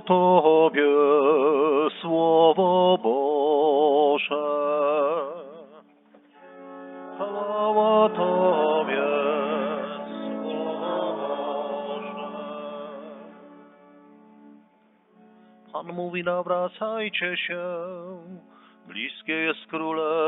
Tobie, Słowo Boże. Chwała Tobie, Słowo Boże. Pan mówi, nawracajcie się, bliskie jest Królestwo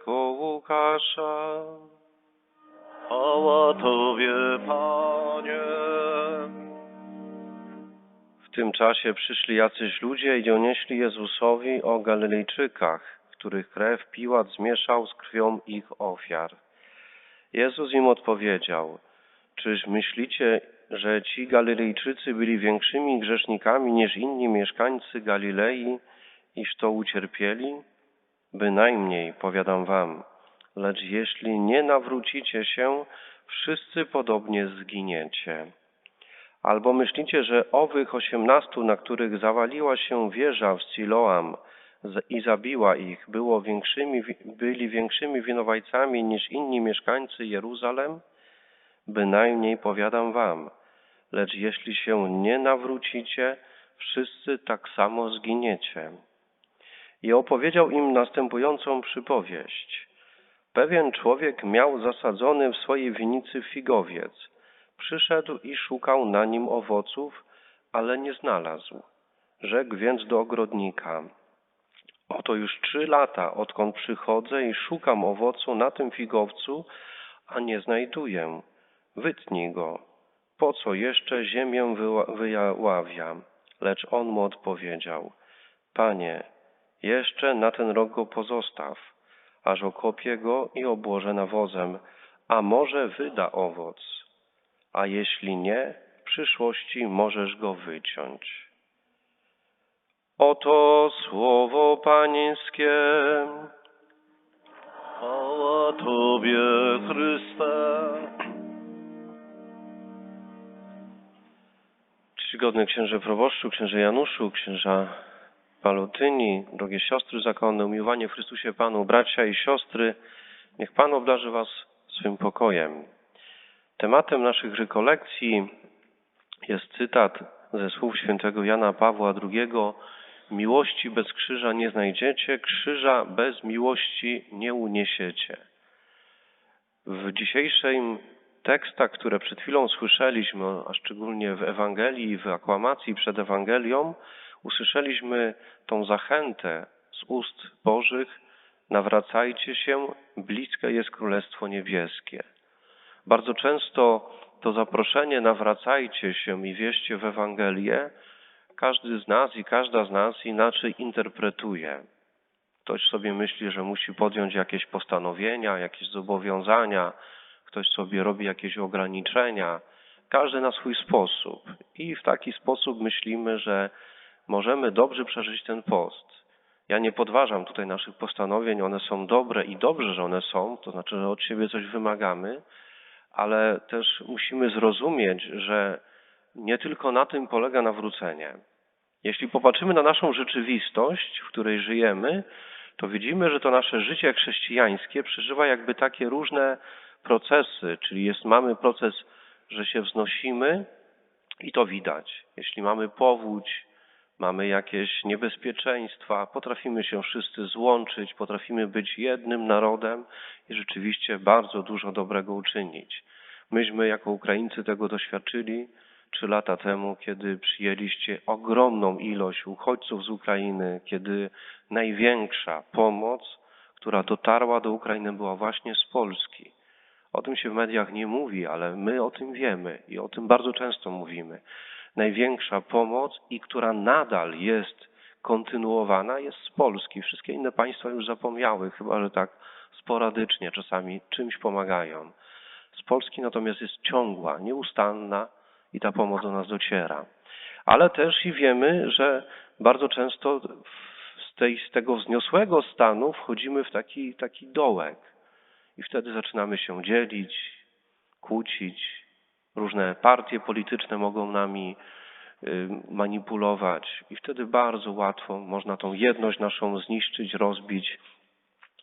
świętego Łukasza. Chwała Tobie, Panie. W tym czasie przyszli jacyś ludzie i donieśli Jezusowi o Galilejczykach, których krew Piłat zmieszał z krwią ich ofiar. Jezus im odpowiedział, czyż myślicie, że ci Galilejczycy byli większymi grzesznikami niż inni mieszkańcy Galilei, iż to ucierpieli? Bynajmniej, powiadam wam, lecz jeśli nie nawrócicie się, wszyscy podobnie zginiecie. Albo myślicie, że owych osiemnastu, na których zawaliła się wieża w Siloam i zabiła ich, było większymi, wi- byli większymi winowajcami niż inni mieszkańcy Jeruzalem? Bynajmniej powiadam wam, lecz jeśli się nie nawrócicie, wszyscy tak samo zginiecie. I opowiedział im następującą przypowieść. Pewien człowiek miał zasadzony w swojej winicy figowiec. Przyszedł i szukał na nim owoców, ale nie znalazł. Rzekł więc do ogrodnika: Oto już trzy lata, odkąd przychodzę i szukam owocu na tym figowcu, a nie znajduję. Wytnij go. Po co jeszcze ziemię wyła- wyjaławiam? Lecz on mu odpowiedział: Panie, jeszcze na ten rok go pozostaw, aż okopię go i obłożę nawozem, a może wyda owoc a jeśli nie, w przyszłości możesz go wyciąć. Oto słowo panieńskie. Chwała Tobie, Chryste. Czcigodny księże proboszczu, księże Januszu, księża Palutyni, drogie siostry zakonne, umiłowanie w Chrystusie Panu, bracia i siostry, niech Pan obdarzy Was swym pokojem. Tematem naszych rekolekcji jest cytat ze słów świętego Jana Pawła II. Miłości bez krzyża nie znajdziecie, krzyża bez miłości nie uniesiecie. W dzisiejszym tekstach, które przed chwilą słyszeliśmy, a szczególnie w Ewangelii w aklamacji przed Ewangelią, usłyszeliśmy tą zachętę z ust Bożych: nawracajcie się, bliskie jest Królestwo Niebieskie. Bardzo często to zaproszenie nawracajcie się i wierzcie w Ewangelię, każdy z nas i każda z nas inaczej interpretuje. Ktoś sobie myśli, że musi podjąć jakieś postanowienia, jakieś zobowiązania, ktoś sobie robi jakieś ograniczenia, każdy na swój sposób. I w taki sposób myślimy, że możemy dobrze przeżyć ten post. Ja nie podważam tutaj naszych postanowień, one są dobre i dobrze, że one są, to znaczy, że od siebie coś wymagamy, ale też musimy zrozumieć, że nie tylko na tym polega nawrócenie. Jeśli popatrzymy na naszą rzeczywistość, w której żyjemy, to widzimy, że to nasze życie chrześcijańskie przeżywa jakby takie różne procesy, czyli jest, mamy proces, że się wznosimy i to widać. Jeśli mamy powódź, mamy jakieś niebezpieczeństwa, potrafimy się wszyscy złączyć, potrafimy być jednym narodem i rzeczywiście bardzo dużo dobrego uczynić. Myśmy jako Ukraińcy tego doświadczyli trzy lata temu, kiedy przyjęliście ogromną ilość uchodźców z Ukrainy, kiedy największa pomoc, która dotarła do Ukrainy, była właśnie z Polski. O tym się w mediach nie mówi, ale my o tym wiemy i o tym bardzo często mówimy. Największa pomoc i która nadal jest kontynuowana jest z Polski. Wszystkie inne państwa już zapomniały, chyba że tak sporadycznie czasami czymś pomagają. Z Polski natomiast jest ciągła, nieustanna i ta pomoc do nas dociera. Ale też i wiemy, że bardzo często z, tej, z tego wzniosłego stanu wchodzimy w taki, taki dołek. i wtedy zaczynamy się dzielić, kłócić. Różne partie polityczne mogą nami y, manipulować i wtedy bardzo łatwo można tą jedność naszą zniszczyć, rozbić.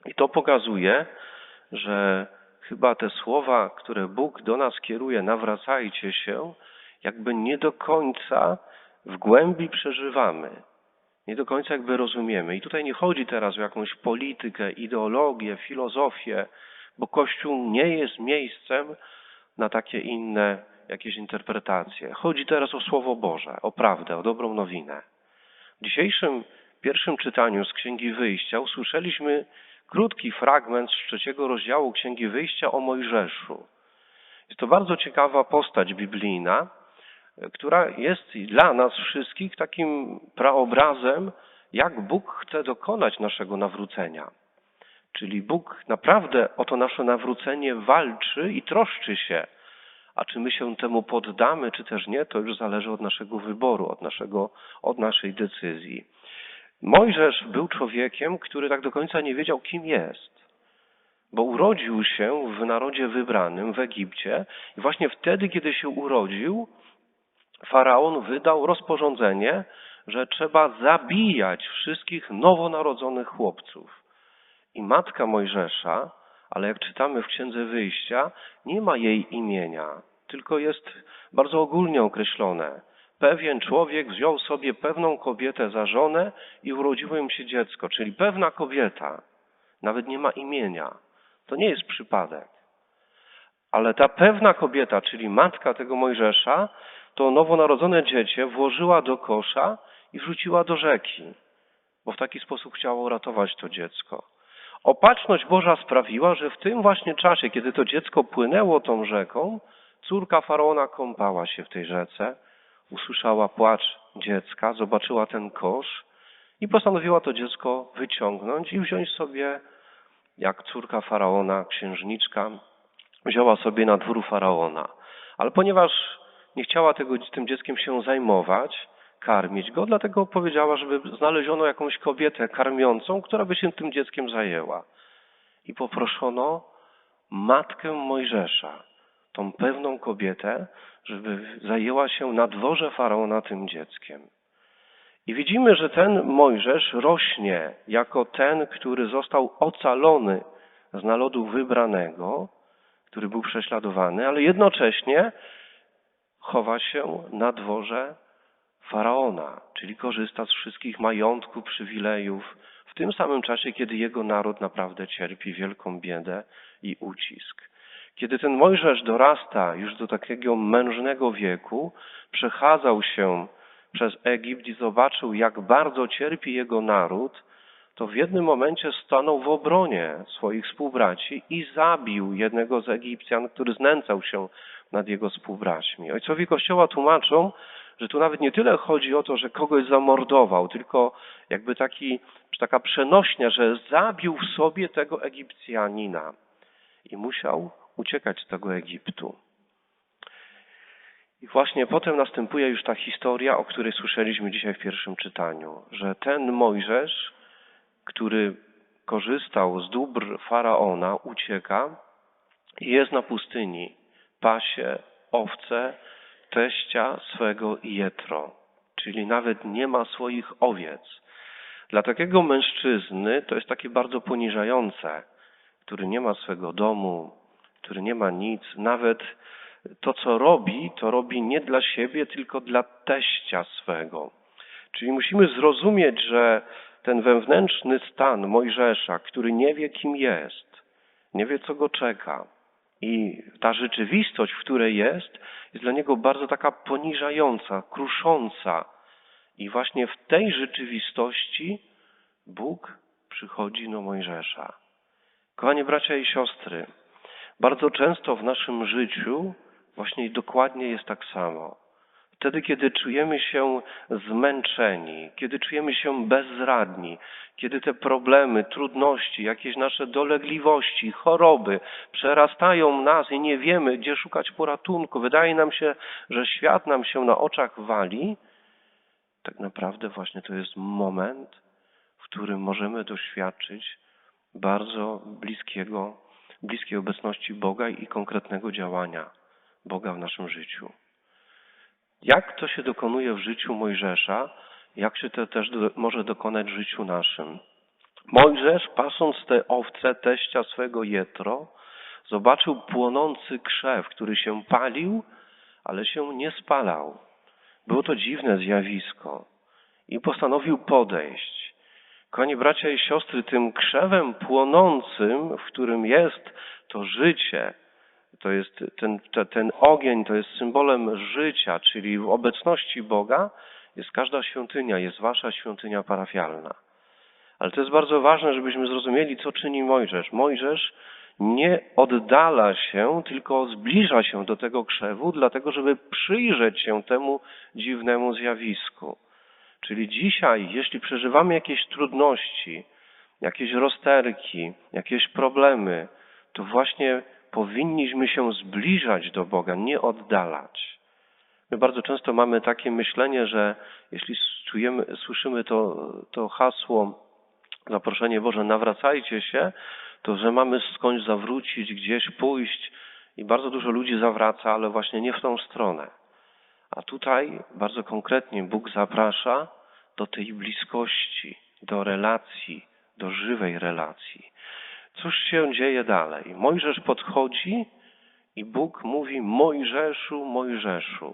I to pokazuje, że chyba te słowa, które Bóg do nas kieruje, nawracajcie się, jakby nie do końca w głębi przeżywamy. Nie do końca jakby rozumiemy. I tutaj nie chodzi teraz o jakąś politykę, ideologię, filozofię, bo Kościół nie jest miejscem na takie inne jakieś interpretacje. Chodzi teraz o Słowo Boże, o prawdę, o dobrą nowinę. W dzisiejszym pierwszym czytaniu z Księgi Wyjścia usłyszeliśmy krótki fragment z trzeciego rozdziału Księgi Wyjścia o Mojżeszu. Jest to bardzo ciekawa postać biblijna, która jest dla nas wszystkich takim praobrazem, jak Bóg chce dokonać naszego nawrócenia. Czyli Bóg naprawdę o to nasze nawrócenie walczy i troszczy się. A czy my się temu poddamy, czy też nie, to już zależy od naszego wyboru, od, naszego, od naszej decyzji. Mojżesz był człowiekiem, który tak do końca nie wiedział, kim jest. Bo urodził się w narodzie wybranym w Egipcie i właśnie wtedy, kiedy się urodził, faraon wydał rozporządzenie, że trzeba zabijać wszystkich nowonarodzonych chłopców. I matka Mojżesza, ale jak czytamy w Księdze Wyjścia, nie ma jej imienia, tylko jest bardzo ogólnie określone. Pewien człowiek wziął sobie pewną kobietę za żonę i urodziło im się dziecko, czyli pewna kobieta, nawet nie ma imienia. To nie jest przypadek. Ale ta pewna kobieta, czyli matka tego Mojżesza, to nowonarodzone dziecię włożyła do kosza i wrzuciła do rzeki, bo w taki sposób chciała uratować to dziecko. Opatrzność Boża sprawiła, że w tym właśnie czasie, kiedy to dziecko płynęło tą rzeką, córka faraona kąpała się w tej rzece, usłyszała płacz dziecka, zobaczyła ten kosz i postanowiła to dziecko wyciągnąć i wziąć sobie, jak córka faraona, księżniczka, wzięła sobie na dwór faraona. Ale ponieważ nie chciała tego, tym dzieckiem się zajmować, karmić go, dlatego powiedziała, żeby znaleziono jakąś kobietę karmiącą, która by się tym dzieckiem zajęła. I poproszono matkę Mojżesza, tą pewną kobietę, żeby zajęła się na dworze faraona tym dzieckiem. I widzimy, że ten Mojżesz rośnie jako ten, który został ocalony z narodu wybranego, który był prześladowany, ale jednocześnie chowa się na dworze faraona, czyli korzysta z wszystkich majątków, przywilejów, w tym samym czasie, kiedy jego naród naprawdę cierpi wielką biedę i ucisk. Kiedy ten Mojżesz dorasta już do takiego mężnego wieku, przechadzał się przez Egipt i zobaczył, jak bardzo cierpi jego naród, to w jednym momencie stanął w obronie swoich współbraci i zabił jednego z Egipcjan, który znęcał się nad jego współbraćmi. Ojcowie Kościoła tłumaczą, że tu nawet nie tyle chodzi o to, że kogoś zamordował, tylko jakby taki, taka przenośnia, że zabił w sobie tego Egipcjanina i musiał uciekać z tego Egiptu. I właśnie potem następuje już ta historia, o której słyszeliśmy dzisiaj w pierwszym czytaniu, że ten Mojżesz, który korzystał z dóbr faraona, ucieka i jest na pustyni, pasie owce teścia swego Jetro, czyli nawet nie ma swoich owiec. Dla takiego mężczyzny to jest takie bardzo poniżające, który nie ma swego domu, który nie ma nic, nawet to, co robi, to robi nie dla siebie, tylko dla teścia swego. Czyli musimy zrozumieć, że ten wewnętrzny stan Mojżesza, który nie wie, kim jest, nie wie, co go czeka, i ta rzeczywistość, w której jest, jest dla niego bardzo taka poniżająca, krusząca. I właśnie w tej rzeczywistości Bóg przychodzi do Mojżesza. Kochani bracia i siostry, bardzo często w naszym życiu właśnie dokładnie jest tak samo. Wtedy, kiedy czujemy się zmęczeni, kiedy czujemy się bezradni, kiedy te problemy, trudności, jakieś nasze dolegliwości, choroby przerastają nas i nie wiemy, gdzie szukać poratunku, wydaje nam się, że świat nam się na oczach wali, tak naprawdę właśnie to jest moment, w którym możemy doświadczyć bardzo bliskiego bliskiej obecności Boga i konkretnego działania Boga w naszym życiu. Jak to się dokonuje w życiu Mojżesza, jak się to też do, może dokonać w życiu naszym? Mojżesz, pasąc te owce teścia swego Jetro, zobaczył płonący krzew, który się palił, ale się nie spalał. Było to dziwne zjawisko i postanowił podejść. Kochani bracia i siostry, tym krzewem płonącym, w którym jest to życie, to jest ten, te- ten ogień, to jest symbolem życia, czyli w obecności Boga jest każda świątynia, jest wasza świątynia parafialna. Ale to jest bardzo ważne, żebyśmy zrozumieli, co czyni Mojżesz. Mojżesz nie oddala się, tylko zbliża się do tego krzewu, dlatego żeby przyjrzeć się temu dziwnemu zjawisku. Czyli dzisiaj, jeśli przeżywamy jakieś trudności, jakieś rozterki, jakieś problemy, to właśnie powinniśmy się zbliżać do Boga, nie oddalać. My bardzo często mamy takie myślenie, że jeśli czujemy, słyszymy to, to hasło, zaproszenie Boże, nawracajcie się, to że mamy skądś zawrócić, gdzieś pójść i bardzo dużo ludzi zawraca, ale właśnie nie w tą stronę. A tutaj bardzo konkretnie Bóg zaprasza do tej bliskości, do relacji, do żywej relacji. Cóż się dzieje dalej? Mojżesz podchodzi i Bóg mówi Mojżeszu, Mojżeszu.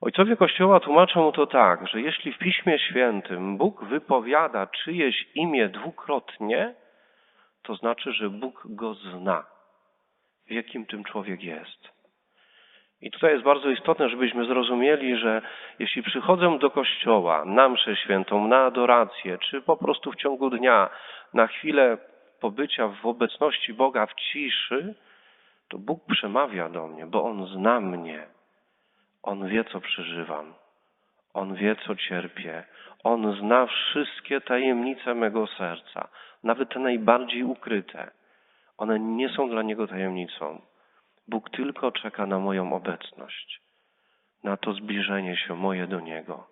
Ojcowie Kościoła tłumaczą to tak, że jeśli w Piśmie Świętym Bóg wypowiada czyjeś imię dwukrotnie, to znaczy, że Bóg go zna, wie kim tym człowiek jest. I tutaj jest bardzo istotne, żebyśmy zrozumieli, że jeśli przychodzę do kościoła na mszę świętą, na adorację, czy po prostu w ciągu dnia, na chwilę pobycia w obecności Boga w ciszy, to Bóg przemawia do mnie, bo On zna mnie. On wie, co przeżywam. On wie, co cierpię. On zna wszystkie tajemnice mego serca, nawet te najbardziej ukryte. One nie są dla Niego tajemnicą. Bóg tylko czeka na moją obecność, na to zbliżenie się moje do Niego,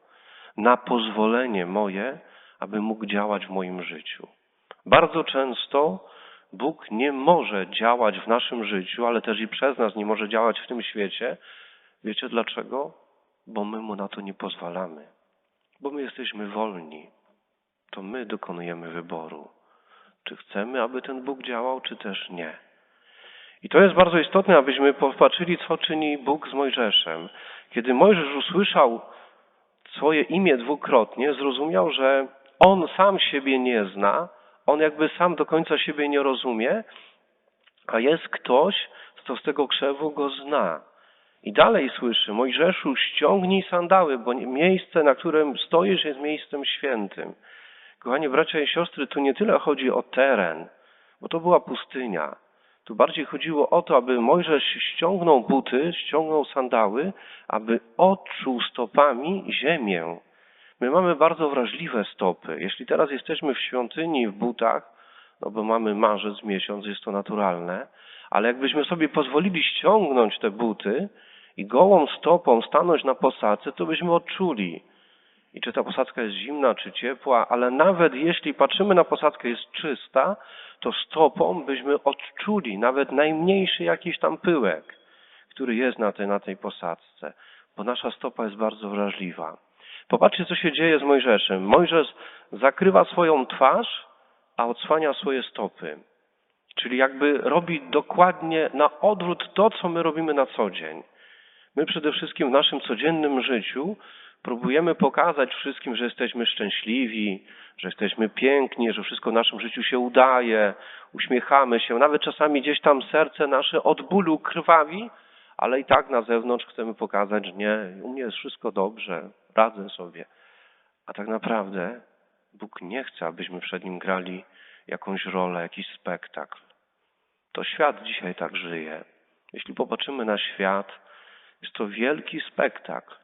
na pozwolenie moje, aby mógł działać w moim życiu. Bardzo często Bóg nie może działać w naszym życiu, ale też i przez nas nie może działać w tym świecie. Wiecie dlaczego? Bo my Mu na to nie pozwalamy. Bo my jesteśmy wolni. To my dokonujemy wyboru. Czy chcemy, aby ten Bóg działał, czy też nie. I to jest bardzo istotne, abyśmy popatrzyli, co czyni Bóg z Mojżeszem. Kiedy Mojżesz usłyszał swoje imię dwukrotnie, zrozumiał, że on sam siebie nie zna, on jakby sam do końca siebie nie rozumie, a jest ktoś, kto z tego krzewu go zna. I dalej słyszy, Mojżeszu, ściągnij sandały, bo miejsce, na którym stoisz, jest miejscem świętym. Kochani bracia i siostry, tu nie tyle chodzi o teren, bo to była pustynia. Tu bardziej chodziło o to, aby Mojżesz ściągnął buty, ściągnął sandały, aby odczuł stopami ziemię. My mamy bardzo wrażliwe stopy. Jeśli teraz jesteśmy w świątyni w butach, no bo mamy marzec, miesiąc, jest to naturalne, ale jakbyśmy sobie pozwolili ściągnąć te buty i gołą stopą stanąć na posadzce, to byśmy odczuli. I czy ta posadzka jest zimna, czy ciepła, ale nawet jeśli patrzymy na posadzkę, jest czysta, to stopą byśmy odczuli nawet najmniejszy jakiś tam pyłek, który jest na tej, na tej posadzce, bo nasza stopa jest bardzo wrażliwa. Popatrzcie, co się dzieje z Mojżeszem. Mojżesz zakrywa swoją twarz, a odsłania swoje stopy. Czyli jakby robi dokładnie na odwrót to, co my robimy na co dzień. My przede wszystkim w naszym codziennym życiu próbujemy pokazać wszystkim, że jesteśmy szczęśliwi, że jesteśmy piękni, że wszystko w naszym życiu się udaje, uśmiechamy się, nawet czasami gdzieś tam serce nasze od bólu krwawi, ale i tak na zewnątrz chcemy pokazać, że nie, u mnie jest wszystko dobrze, radzę sobie. A tak naprawdę Bóg nie chce, abyśmy przed Nim grali jakąś rolę, jakiś spektakl. To świat dzisiaj tak żyje. Jeśli popatrzymy na świat, jest to wielki spektakl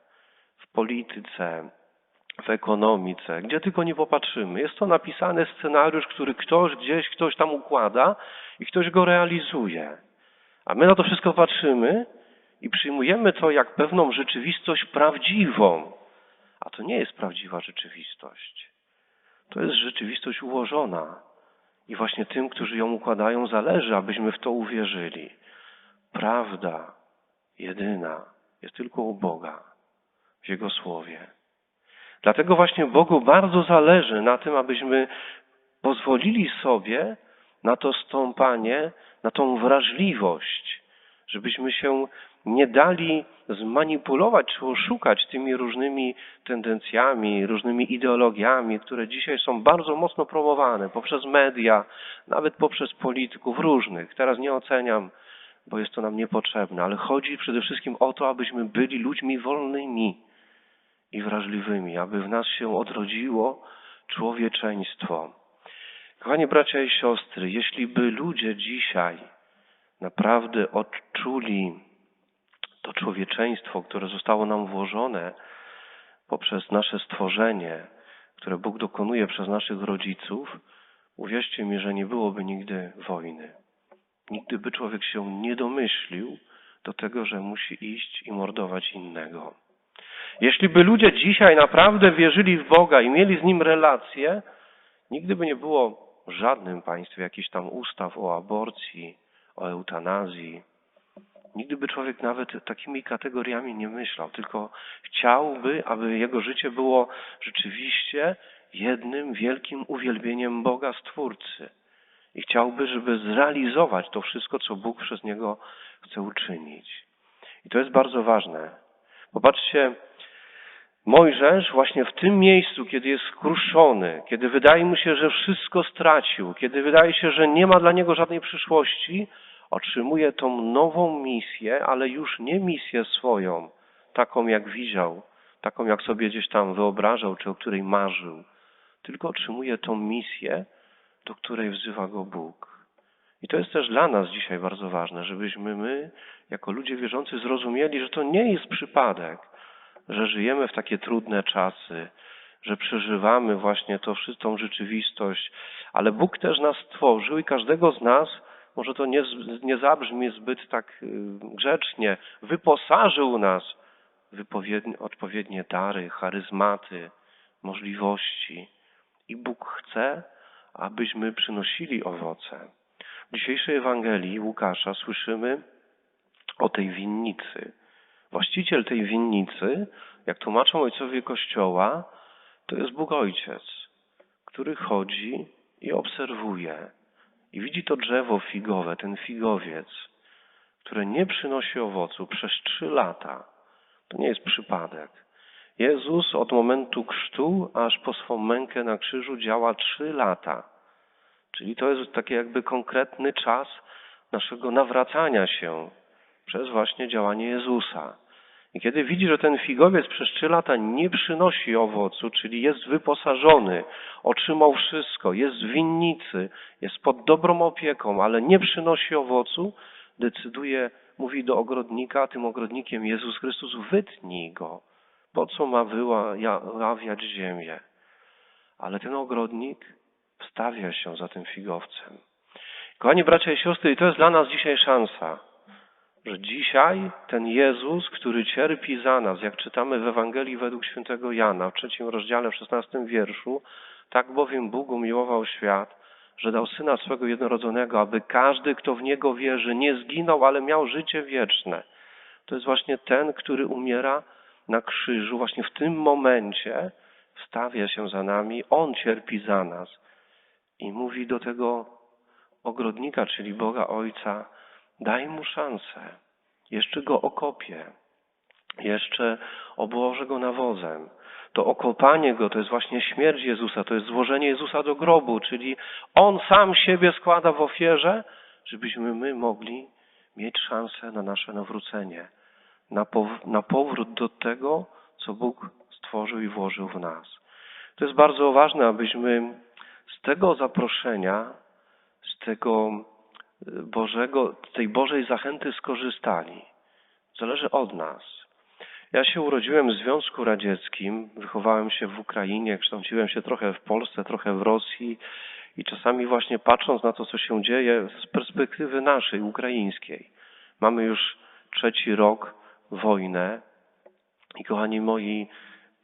w polityce, w ekonomice, gdzie tylko nie popatrzymy. Jest to napisany scenariusz, który ktoś gdzieś, ktoś tam układa i ktoś go realizuje. A my na to wszystko patrzymy i przyjmujemy to jak pewną rzeczywistość prawdziwą. A to nie jest prawdziwa rzeczywistość. To jest rzeczywistość ułożona. I właśnie tym, którzy ją układają, zależy, abyśmy w to uwierzyli. Prawda jedyna jest tylko u Boga, w Jego Słowie. Dlatego właśnie Bogu bardzo zależy na tym, abyśmy pozwolili sobie na to stąpanie, na tą wrażliwość, żebyśmy się nie dali zmanipulować czy oszukać tymi różnymi tendencjami, różnymi ideologiami, które dzisiaj są bardzo mocno promowane poprzez media, nawet poprzez polityków różnych. Teraz nie oceniam, bo jest to nam niepotrzebne, ale chodzi przede wszystkim o to, abyśmy byli ludźmi wolnymi i wrażliwymi, aby w nas się odrodziło człowieczeństwo. Kochani bracia i siostry, jeśli by ludzie dzisiaj naprawdę odczuli to człowieczeństwo, które zostało nam włożone poprzez nasze stworzenie, które Bóg dokonuje przez naszych rodziców, uwierzcie mi, że nie byłoby nigdy wojny. Nigdy by człowiek się nie domyślił do tego, że musi iść i mordować innego. Jeśli by ludzie dzisiaj naprawdę wierzyli w Boga i mieli z Nim relacje, nigdy by nie było w żadnym państwie jakichś tam ustaw o aborcji, o eutanazji. Nigdy by człowiek nawet takimi kategoriami nie myślał, tylko chciałby, aby jego życie było rzeczywiście jednym wielkim uwielbieniem Boga Stwórcy. I chciałby, żeby zrealizować to wszystko, co Bóg przez niego chce uczynić. I to jest bardzo ważne. Popatrzcie, Mojżesz właśnie w tym miejscu, kiedy jest skruszony, kiedy wydaje mu się, że wszystko stracił, kiedy wydaje się, że nie ma dla niego żadnej przyszłości, otrzymuje tą nową misję, ale już nie misję swoją, taką jak widział, taką jak sobie gdzieś tam wyobrażał, czy o której marzył, tylko otrzymuje tą misję, do której wzywa go Bóg. I to jest też dla nas dzisiaj bardzo ważne, żebyśmy my, jako ludzie wierzący, zrozumieli, że to nie jest przypadek, że żyjemy w takie trudne czasy, że przeżywamy właśnie to, tą rzeczywistość, ale Bóg też nas stworzył i każdego z nas, może to nie, nie zabrzmi zbyt tak y, grzecznie, wyposażył nas w odpowiednie dary, charyzmaty, możliwości. I Bóg chce, abyśmy przynosili owoce. W dzisiejszej Ewangelii Łukasza słyszymy o tej winnicy. Właściciel tej winnicy, jak tłumaczą ojcowie Kościoła, to jest Bóg Ojciec, który chodzi i obserwuje. I widzi to drzewo figowe, ten figowiec, które nie przynosi owocu przez trzy lata. To nie jest przypadek. Jezus od momentu chrztu aż po swą mękę na krzyżu działa trzy lata. Czyli to jest taki jakby konkretny czas naszego nawracania się przez właśnie działanie Jezusa. I kiedy widzi, że ten figowiec przez trzy lata nie przynosi owocu, czyli jest wyposażony, otrzymał wszystko, jest w winnicy, jest pod dobrą opieką, ale nie przynosi owocu, decyduje, mówi do ogrodnika, a tym ogrodnikiem Jezus Chrystus, wytnij go. Po co ma wyławiać ziemię? Ale ten ogrodnik wstawia się za tym figowcem. Kochani bracia i siostry, i to jest dla nas dzisiaj szansa, że dzisiaj ten Jezus, który cierpi za nas, jak czytamy w Ewangelii według świętego Jana w trzecim rozdziale, w szesnastym wierszu, tak bowiem Bóg umiłował świat, że dał Syna swego jednorodzonego, aby każdy, kto w Niego wierzy, nie zginął, ale miał życie wieczne. To jest właśnie ten, który umiera na krzyżu, właśnie w tym momencie wstawia się za nami, On cierpi za nas i mówi do tego ogrodnika, czyli Boga Ojca, daj mu szansę, jeszcze go okopię, jeszcze obłożę go nawozem. To okopanie go to jest właśnie śmierć Jezusa, to jest złożenie Jezusa do grobu, czyli On sam siebie składa w ofierze, żebyśmy my mogli mieć szansę na nasze nawrócenie, na, pow- na powrót do tego, co Bóg stworzył i włożył w nas. To jest bardzo ważne, abyśmy z tego zaproszenia, z tego Bożego, tej Bożej zachęty skorzystali. Zależy od nas. Ja się urodziłem w Związku Radzieckim, wychowałem się w Ukrainie, kształciłem się trochę w Polsce, trochę w Rosji i czasami właśnie patrząc na to, co się dzieje z perspektywy naszej, ukraińskiej. Mamy już trzeci rok wojnę i kochani moi,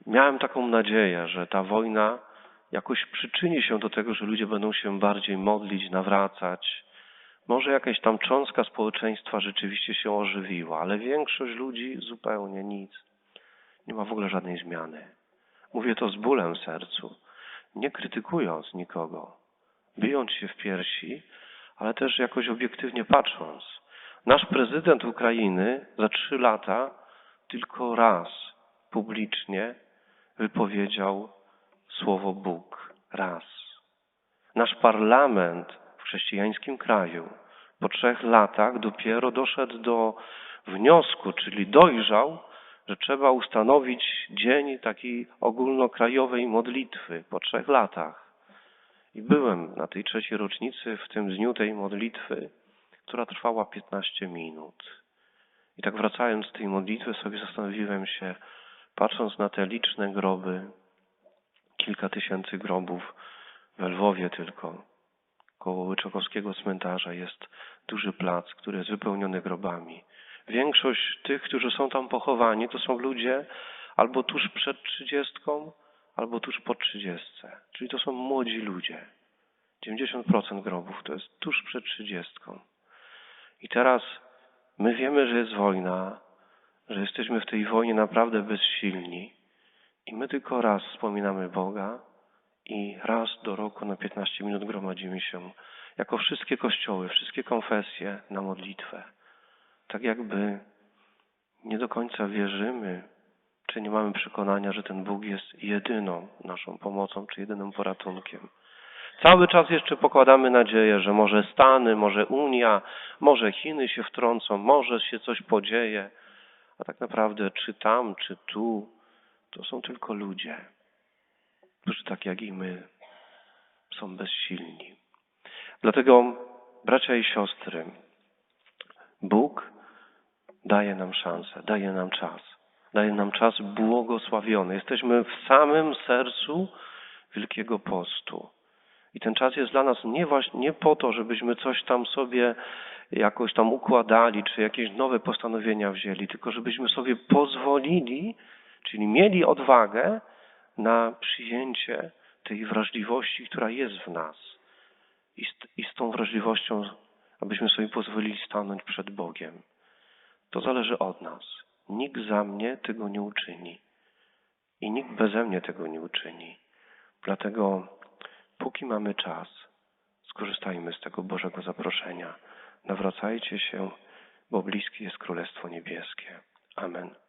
miałem taką nadzieję, że ta wojna jakoś przyczyni się do tego, że ludzie będą się bardziej modlić, nawracać. Może jakaś tam cząstka społeczeństwa rzeczywiście się ożywiła, ale większość ludzi zupełnie nic. Nie ma w ogóle żadnej zmiany. Mówię to z bólem w sercu, nie krytykując nikogo, bijąc się w piersi, ale też jakoś obiektywnie patrząc. Nasz prezydent Ukrainy za trzy lata tylko raz publicznie wypowiedział słowo Bóg. Raz. Nasz parlament chrześcijańskim kraju po trzech latach dopiero doszedł do wniosku, czyli dojrzał, że trzeba ustanowić dzień takiej ogólnokrajowej modlitwy po trzech latach. I byłem na tej trzeciej rocznicy w tym dniu tej modlitwy, która trwała 15 minut. I tak wracając z tej modlitwy sobie zastanowiłem się, patrząc na te liczne groby, kilka tysięcy grobów w Lwowie tylko, koło Łyczakowskiego cmentarza jest duży plac, który jest wypełniony grobami. Większość tych, którzy są tam pochowani, to są ludzie albo tuż przed trzydziestką, albo tuż po trzydziestce. Czyli to są młodzi ludzie. 90% grobów to jest tuż przed trzydziestką. I teraz my wiemy, że jest wojna, że jesteśmy w tej wojnie naprawdę bezsilni i my tylko raz wspominamy Boga i raz do roku na 15 minut gromadzimy się jako wszystkie kościoły, wszystkie konfesje na modlitwę. Tak jakby nie do końca wierzymy, czy nie mamy przekonania, że ten Bóg jest jedyną naszą pomocą, czy jedynym poratunkiem. Cały czas jeszcze pokładamy nadzieję, że może Stany, może Unia, może Chiny się wtrącą, może się coś podzieje, a tak naprawdę czy tam, czy tu, to są tylko ludzie, którzy tak jak i my są bezsilni. Dlatego, bracia i siostry, Bóg daje nam szansę, daje nam czas. Daje nam czas błogosławiony. Jesteśmy w samym sercu Wielkiego Postu. I ten czas jest dla nas nie, właśnie, nie po to, żebyśmy coś tam sobie jakoś tam układali, czy jakieś nowe postanowienia wzięli, tylko żebyśmy sobie pozwolili, czyli mieli odwagę na przyjęcie tej wrażliwości, która jest w nas. I z, I z tą wrażliwością, abyśmy sobie pozwolili stanąć przed Bogiem. To zależy od nas. Nikt za mnie tego nie uczyni. I nikt beze mnie tego nie uczyni. Dlatego, póki mamy czas, skorzystajmy z tego Bożego zaproszenia. Nawracajcie się, bo bliskie jest Królestwo Niebieskie. Amen.